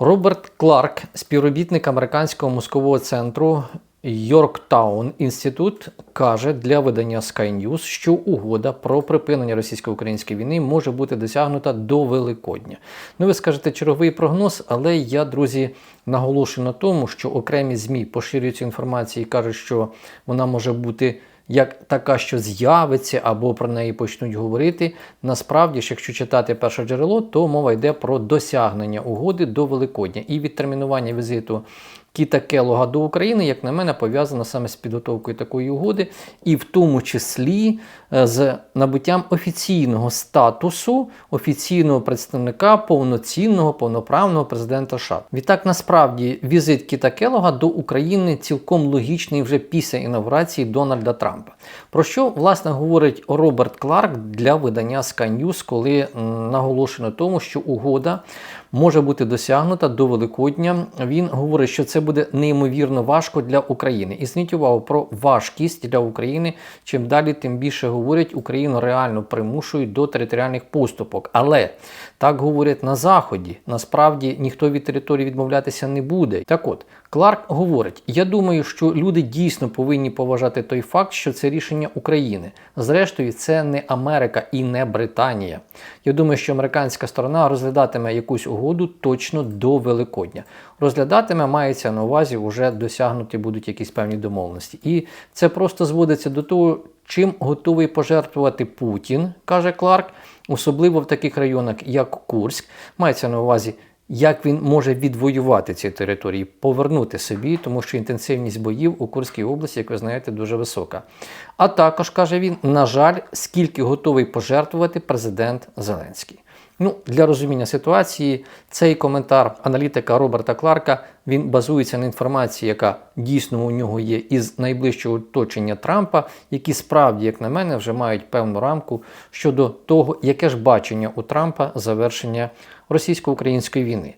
Роберт Кларк, співробітник американського мозкового центру Йорктаун Інститут, каже для видання Sky News, що угода про припинення російсько-української війни може бути досягнута до Великодня. Ну, ви скажете черговий прогноз, але я, друзі, наголошую на тому, що окремі ЗМІ поширюють інформацію і кажуть, що вона може бути як така, що з'явиться, або про неї почнуть говорити. Насправді ж, якщо читати перше джерело, то мова йде про досягнення угоди до Великодня і відтермінування візиту Кіта Келога до України, як на мене, пов'язано саме з підготовкою такої угоди, і в тому числі е, з набуттям офіційного статусу офіційного представника повноцінного повноправного президента США. Відтак, насправді, візит Кіта Келога до України цілком логічний вже після інавгурації Дональда Трампа. Про що власне говорить Роберт Кларк для видання Sky News, коли наголошено тому, що угода може бути досягнута до Великодня. Він говорить, що це буде неймовірно важко для України. І зверніть увагу про важкість для України. Чим далі, тим більше говорять, Україну реально примушують до територіальних поступок. Але так говорять на Заході. Насправді ніхто від території відмовлятися не буде. Так от, Кларк говорить: я думаю, що люди дійсно повинні поважати той факт, що це рішення України. Зрештою, це не Америка і не Британія. Я думаю, що американська сторона розглядатиме якусь угоду точно до Великодня. Розглядатиме мається на увазі, вже досягнуті будуть якісь певні домовленості. І це просто зводиться до того, чим готовий пожертвувати Путін, каже Кларк, особливо в таких районах, як Курськ, мається на увазі. Як він може відвоювати ці території, повернути собі, тому що інтенсивність боїв у Курській області, як ви знаєте, дуже висока. А також каже він: на жаль, скільки готовий пожертвувати президент Зеленський. Ну, для розуміння ситуації цей коментар аналітика Роберта Кларка він базується на інформації, яка дійсно у нього є із найближчого оточення Трампа, які справді, як на мене, вже мають певну рамку щодо того, яке ж бачення у Трампа завершення російсько-української війни.